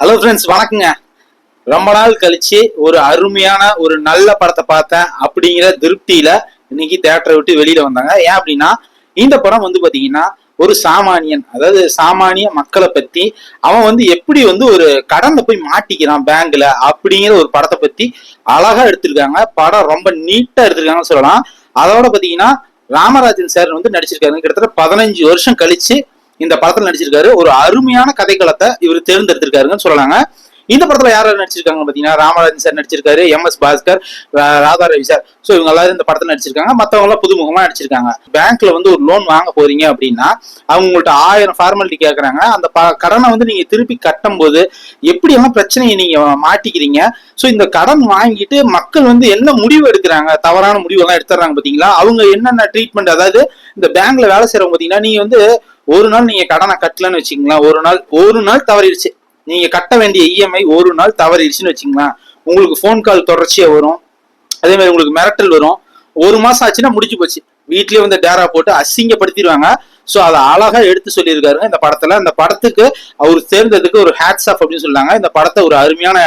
Hello friends வணக்கங்க. ரொம்ப நாள் கழிச்சு ஒரு அருமையான ஒரு நல்ல படத்தை பார்த்தேன் அப்படிங்கிற திருப்தியில இன்னைக்கு தேட்டரை விட்டு வெளியில வந்தாங்க. ஏன் அப்படின்னா இந்த படம் வந்து பாத்தீங்கன்னா ஒரு சாமானியன் அதாவது சாமானிய மக்களை பத்தி அவன் வந்து எப்படி வந்து ஒரு கடந்த போய் மாட்டிக்கிறான் பேங்க்ல அப்படிங்கிற ஒரு படத்தை பத்தி அழகா எடுத்திருக்காங்க. படம் ரொம்ப நீட்டா எடுத்திருக்காங்கன்னு சொல்லலாம். அதோட பாத்தீங்கன்னா ராமராஜன் சார் வந்து நடிச்சிருக்காரு. கிட்டத்தட்ட பதினஞ்சு வருஷம் கழிச்சு இந்த படத்துல நடிச்சிருக்காரு. ஒரு அருமையான கதைக்களத்தை இவர் தேர்ந்தெடுத்திருக்காருங்கன்னு சொல்லலாங்க. இந்த படத்துல யார் யார் நடிச்சிருக்காங்க பாத்தீங்கன்னா ராமராஜன் சார் நடிச்சிருக்காரு M S Bhaskar Radha Ravi sir. So இவங்க எல்லாரும் இந்த படத்துல நடிச்சிருக்காங்க. மத்தவங்க எல்லாம் புதுமுகமா நடிச்சிருக்காங்க. பேங்க்ல வந்து ஒரு லோன் வாங்க போறீங்க அப்படின்னா அவங்க ஆயிரம் ஃபார்மாலிட்டி கேட்கறாங்க அந்த ப- கடனை வந்து நீங்க திருப்பி கட்டும் போது எப்படி எல்லாம் பிரச்சனையை நீங்க மாட்டிக்கிறீங்க? சோ இந்த கடன் வாங்கிட்டு மக்கள் வந்து என்ன முடிவு எடுக்கிறாங்க? தவறான முடிவு எல்லாம் எடுத்துறாங்க பாத்தீங்களா அவங்க என்னென்ன ட்ரீட்மெண்ட் அதாவது இந்த பேங்க்ல வேலை செய்யறவங்க பாத்தீங்கன்னா நீங்க வந்து ஒரு நாள் நீங்க கடனை கட்டலன்னு வச்சுக்கலாம் ஒரு நாள் ஒரு நாள் தவறிடுச்சு. நீங்க கட்ட வேண்டிய இஎம்ஐ ஒரு நாள் தவறிடுச்சுன்னு வச்சுக்கலாம் உங்களுக்கு ஃபோன் கால் தொடர்ச்சியா வரும். அதே மாதிரி உங்களுக்கு மிரட்டல் வரும். ஒரு மாசம் ஆச்சுன்னா முடிஞ்சு போச்சு. வீட்லயே வந்து டேரா போட்டு அசிங்கப்படுத்திடுவாங்க. ஸோ அதை அழகா எடுத்து சொல்லியிருக்காருங்க. இந்த படத்துல இந்த படத்துக்கு அவர் சேர்ந்ததுக்கு ஒரு ஹேட்ஸ் ஆஃப் அப்படின்னு சொன்னாங்க இந்த படத்தை ஒரு அருமையான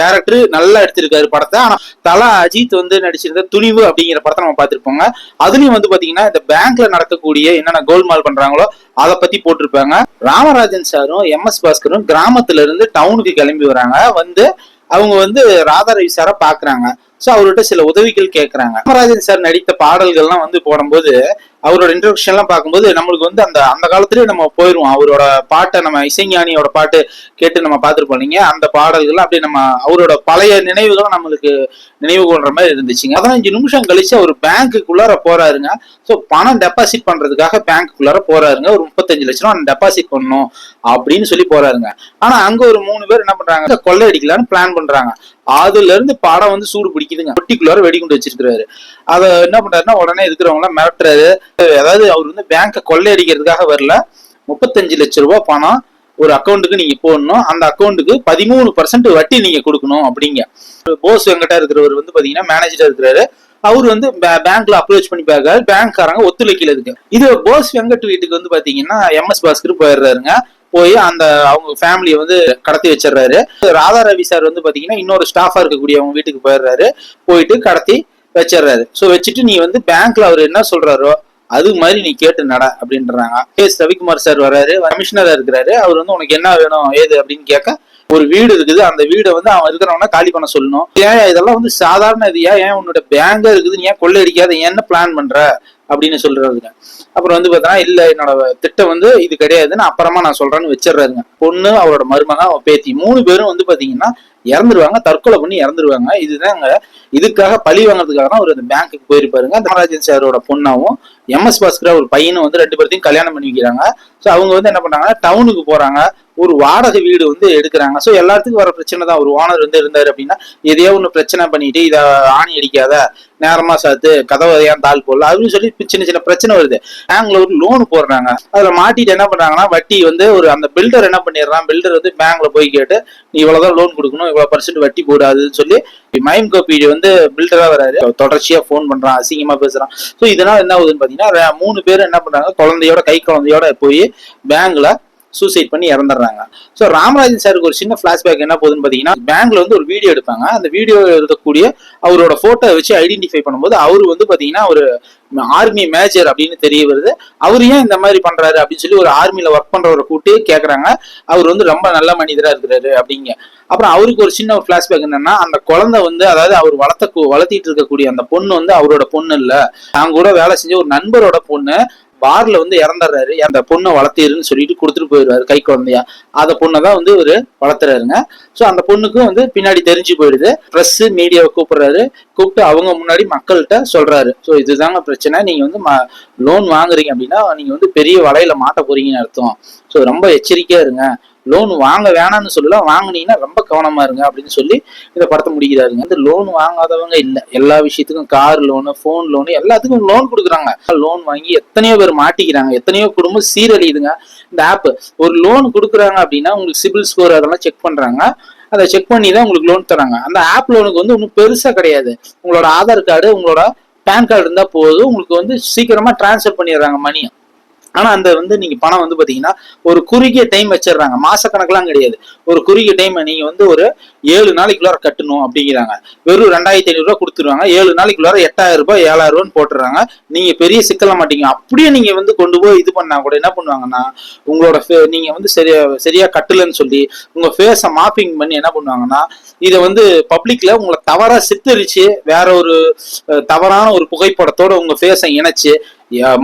டேரக்டர் நல்லா எடுத்திருக்காரு படத்தை. ஆனா தலா அஜித் வந்து நடிச்சிருந்த துணிவு அப்படிங்கிற படத்தை நம்ம பார்த்துருப்போங்க. அதுலயும் வந்து பாத்தீங்கன்னா இந்த பேங்க்ல நடக்கக்கூடிய என்னென்ன கோல்மால் பண்றாங்களோ அதை பத்தி போட்டிருப்பாங்க. ராமராஜன் சாரும் எம் எஸ் பாஸ்கரும் கிராமத்துல இருந்து டவுனுக்கு கிளம்பி வராங்க. வந்து அவங்க வந்து ராதா ரவி சாரை பாக்குறாங்க சோ அவர்கிட்ட சில உதவிகள் கேட்கறாங்க ராமராஜன் சார் நடித்த பாடல்கள்லாம் வந்து போடும்போது அவரோட இன்ட்ரடக்ஷன் எல்லாம் பார்க்கும்போது நம்மளுக்கு வந்து அந்த அந்த காலத்திலேயே நம்ம போயிருவோம். அவரோட பாட்டை நம்ம இசைஞானியோட பாட்டு கேட்டு நம்ம பார்த்துருப்போம். இல்லைங்க அந்த பாடல்கள் அப்படியே நம்ம அவரோட பழைய நினைவுகளும் நம்மளுக்கு நினைவு கொள்ற மாதிரி இருந்துச்சுங்க. பதினஞ்சு நிமிஷம் கழிச்சு அவர் பேங்க்குள்ளார போறாருங்க. ஸோ பணம் டெபாசிட் பண்றதுக்காக பேங்க்குள்ளார போறாருங்க. ஒரு முப்பத்தஞ்சு லட்ச ரூபா டெபாசிட் பண்ணணும் அப்படின்னு சொல்லி போறாருங்க. ஆனா அங்க ஒரு மூணு பேர் என்ன பண்றாங்க கொள்ளையடிக்கலாம்னு பிளான் பண்றாங்க. அதுல இருந்து படம் வந்து சூடு பிடிக்குதுங்க. பொட்டிக்குள்ளார வெடிகுண்டு வச்சிருக்கிறாரு. அதை என்ன பண்றாருன்னா உடனே இருக்கிறவங்க எல்லாம் மிரட்டுறாரு. அதாவது அவர் வந்து பேங்கை கொள்ளையடிக்கிறதுக்காக வரல. முப்பத்தஞ்சு லட்ச ரூபாய் பணம் ஒரு அக்கௌண்ட்டுக்கு நீங்க போடணும். அந்த அக்கௌண்ட்டுக்கு பதிமூணு பர்சன்ட் வட்டி நீங்க கொடுக்கணும் அப்படிங்க. போஸ் வெங்கடா இருக்கிறவர் வந்து பாத்தீங்கன்னா மேனேஜரா இருக்கிறாரு. அவர் வந்து பே- பேங்க்ல அப்ரோச் பண்ணி பார்க்காரு பேங்க்காரங்க ஒத்துழைக்கல இருக்கு இது போஸ் வெங்கட் வீட்டுக்கு வந்து பாத்தீங்கன்னா எம்எஸ் பாஸ்கர் போயிடுறாருங்க. போய் அந்த அவங்க ஃபேமிலியை வந்து கடத்தி வச்சிடுறாரு. ராதா ரவி சார் வந்து பாத்தீங்கன்னா இன்னொரு ஸ்டாஃபா இருக்கக்கூடிய அவங்க வீட்டுக்கு போயிடுறாரு. போயிட்டு கடத்தி வச்சிடுறாரு. ஸோ வச்சுட்டு நீ வந்து பேங்க்ல அவர் என்ன சொல்றாரோ அது மாதிரி நீ கேட்டு நட அப்படின்றாங்க. எஸ் ரவிக்குமார் சார் வர்றாரு. கமிஷனரா இருக்கிறாரு. அவர் வந்து உனக்கு என்ன வேணும் ஏது அப்படின்னு கேட்க ஒரு வீடு இருக்குது. அந்த வீடை வந்து அவன் இருக்கிறவனா காலி பண்ண சொல்லணும். ஏன் இதெல்லாம் வந்து சாதாரண இதுயா ஏன் உன்னோட பேங்கா இருக்குது. நீ ஏன் கொள்ளையடிக்காத ஏன் என்ன பிளான் பண்ற? அப்படின்னு சொல்றாருங்க. அப்புறம் வந்து பார்த்தோன்னா இல்ல என்னோட திட்டம் வந்து இது கிடையாதுன்னு அப்புறமா நான் சொல்றேன்னு வச்சிடுறாருங்க. பொண்ணு அவரோட மருமகன் அவன் பேத்தி மூணு பேரும் வந்து பாத்தீங்கன்னா இறந்துருவாங்க தற்கொலை பண்ணி இறந்துருவாங்க. இதுதாங்க இதுக்காக பழி வாங்குறதுக்காக தான் அவர் அந்த பேங்க்குக்கு போயிருப்பாருங்க. தமராஜன் சாரோட பொண்ணாவும் எம்எஸ் பாஸ்கர் ஒரு பையனும் வந்து ரெண்டு பேர்த்தையும் கல்யாணம் பண்ணி வைக்கிறாங்க. ஸோ அவங்க வந்து என்ன பண்ணாங்கன்னா டவுனுக்கு போறாங்க. ஒரு வாடகை வீடு வந்து எடுக்கிறாங்க. ஸோ எல்லாத்துக்கும் வர பிரச்சனை தான். ஒரு ஓனர் வந்து இருந்தார் அப்படின்னா எதையோ ஒன்று பிரச்சனை பண்ணிட்டு இதை ஆணி அடிக்காத நேரமா சாத்து கதவை ஏன் தாள் போடல அப்படின்னு சொல்லி சின்ன சின்ன பிரச்சனை வருது. பேங்க்ல ஒரு லோன் போடுறாங்க. அதுல மாட்டிட்டு என்ன பண்றாங்கன்னா வட்டி வந்து ஒரு அந்த பில்டர் என்ன பண்ணிடுறான் பில்டர் வந்து பேங்க்ல போய் கேட்டு நீ இவ்வளவுதான் லோன் கொடுக்கணும் இவ்வளவு பர்சன்ட் வட்டி போடாதுன்னு சொல்லி மைம் கோபிடி வந்து பில்டரா வராரு. தொடர்ச்சியா ஃபோன் பண்றான் அசிங்கமா பேசுறான். ஸோ இதனால என்ன ஆகுதுன்னு பாத்தீங்கன்னா மூணு பேர் என்ன பண்றாங்க குழந்தையோட கை குழந்தையோட போய் பேங்க்ல சூசைட் பண்ணி இறந்துடுறாங்க. ஸோ ராமராஜன் சாருக்கு ஒரு சின்ன ஃபிளாஷ்பேக் என்ன போகுதுன்னு பார்த்தீங்கன்னா பேங்க்ல வந்து ஒரு வீடியோ எடுப்பாங்க. அந்த வீடியோ எடுக்கக்கூடிய அவரோட போட்டோ வச்சு ஐடென்டிஃபை பண்ணும்போது அவர் வந்து பார்த்தீங்கன்னா ஒரு ஆர்மி மேஜர் அப்படின்னு தெரிய வருது. அவர் ஏன் இந்த மாதிரி பண்றாரு அப்படின்னு சொல்லி ஒரு ஆர்மியில ஒர்க் பண்றவரை கூட்டி கேட்கறாங்க அவர் வந்து ரொம்ப நல்ல மனிதரா இருக்கிறாரு அப்படிங்க. அப்புறம் அவருக்கு ஒரு சின்ன ஒரு ஃபிளாஷ்பேக் என்னன்னா அந்த குழந்தை வந்து அதாவது அவர் வளர்த்த வளர்த்திட்டு இருக்கக்கூடிய அந்த பொண்ணு வந்து அவரோட பொண்ணு இல்லை. அவங்க கூட வேலை செஞ்ச ஒரு நண்பரோட பொண்ணு பார்ல வந்து இறந்துடுறாரு. அந்த பொண்ணை வளர்த்திருன்னு சொல்லிட்டு கொடுத்துட்டு போயிடுவாரு கை குழந்தையா. அந்த பொண்ணை தான் வந்து இவரு வளர்த்துறாருங்க. ஸோ அந்த பொண்ணுக்கும் வந்து பின்னாடி தெரிஞ்சு போயிடுது. ப்ரெஸ் மீடியாவை கூப்பிடுறாரு. கூப்பிட்டு அவங்க முன்னாடி மக்கள்கிட்ட சொல்றாரு. ஸோ இதுதாங்க பிரச்சனை. நீங்க வந்து லோன் வாங்குறீங்க அப்படின்னா நீங்க வந்து பெரிய வலையில மாட்ட போறீங்கன்னு அர்த்தம். ஸோ ரொம்ப எச்சரிக்கையா இருங்க. லோன் வாங்க வேணாம்னு சொல்லலாம் வாங்குனீங்கன்னா ரொம்ப கவனமா இருங்க அப்படின்னு சொல்லி இந்த படத்தை முடிக்கிறாருங்க. இந்த லோன் வாங்காதவங்க இல்லை. எல்லா விஷயத்துக்கும் கார் லோனு ஃபோன் லோனு எல்லாத்துக்கும் லோன் கொடுக்குறாங்க. லோன் வாங்கி எத்தனையோ பேர் மாட்டிக்கிறாங்க. எத்தனையோ குடும்பம் சீரழியுதுங்க. இந்த ஆப் ஒரு லோன் கொடுக்குறாங்க அப்படின்னா உங்களுக்கு சிபில் ஸ்கோர் அதெல்லாம் செக் பண்றாங்க. அதை செக் பண்ணி தான் உங்களுக்கு லோன் தராங்க. அந்த ஆப் லோனுக்கு வந்து ஒன்றும் பெருசா கிடையாது. உங்களோட ஆதார் கார்டு உங்களோட பேன் கார்டு இருந்தால் போதும். உங்களுக்கு வந்து சீக்கிரமா டிரான்ஸ்ஃபர் பண்ணிடுறாங்க மணியை ஆனா அந்த வந்து நீங்க பணம் வந்து பாத்தீங்கன்னா ஒரு குறுகிய டைம் வச்சிடுறாங்க. மாசக்கணக்கெல்லாம் கிடையாது. ஒரு குறுகிய டைம் நீங்க வந்து ஒரு ஏழு நாளைக்குள்ளார கட்டணும் அப்படிங்கிறாங்க. வெறும் ரெண்டாயிரத்தி ஐநூறு ரூபாய் கொடுத்துருவாங்க. ஏழு நாளைக்குள்ளார எட்டாயிரம் ரூபாய் ஏழாயிரம் ரூபான்னு போட்டுறாங்க நீங்க பெரிய சிக்கல மாட்டீங்க அப்படியே நீங்க வந்து கொண்டு போய் இது பண்ணா கூட என்ன பண்ணுவாங்கன்னா உங்களோட நீங்க வந்து சரியா சரியா கட்டலன்னு சொல்லி உங்க ஃபேஸை மாப்பிங் பண்ணி என்ன பண்ணுவாங்கன்னா இதை வந்து பப்ளிக்ல உங்களை தவறா சித்தரிச்சு வேற ஒரு தவறான ஒரு புகைப்படத்தோட உங்க ஃபேஸை இணைச்சு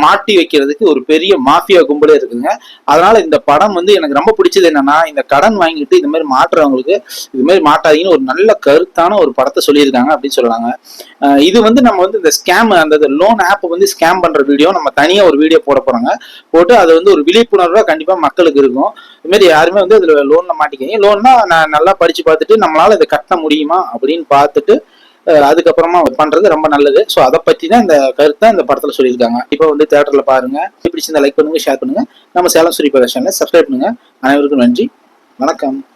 மாட்டி வைக்கிறதுக்கு ஒரு பெரிய மாஃபியா கும்பலே இருக்குங்க. அதனால இந்த படம் வந்து எனக்கு ரொம்ப பிடிச்சது என்னன்னா இந்த கடன் வாங்கிட்டு இந்த மாதிரி மாட்டுறவங்களுக்கு இது மாதிரி மாட்டாதீங்கன்னு ஒரு நல்ல கருத்தான ஒரு படத்தை சொல்லியிருக்காங்க அப்படின்னு சொல்றாங்க. இது வந்து நம்ம வந்து இந்த ஸ்கேம் அந்த லோன் ஆப் வந்து ஸ்கேம் பண்ற வீடியோ நம்ம தனியா ஒரு வீடியோ போட போறோங்க. போட்டு அது வந்து ஒரு விழிப்புணர்வா கண்டிப்பா மக்களுக்கு இருக்கும். இது மாதிரி யாருமே வந்து இதுல லோன்ல மாட்டிக்கிறீங்க லோன்னா நான் நல்லா படிச்சு பார்த்துட்டு நம்மளால இதை கட்ட முடியுமா அப்படின்னு பார்த்துட்டு அதுக்கப்புறமா பண்றது ரொம்ப நல்லது. ஸோ அதை பற்றின தான் இந்த கருத்தை இந்த படத்துல சொல்லியிருக்காங்க. இப்போ வந்து தேட்டர்ல பாருங்க. பிடிச்சிருந்தா லைக் பண்ணுங்க ஷேர் பண்ணுங்க. நம்ம சேலம் சூரிய பிரதர்ஷனில் சப்ஸ்கிரைப் பண்ணுங்க. அனைவருக்கும் நன்றி. வணக்கம்.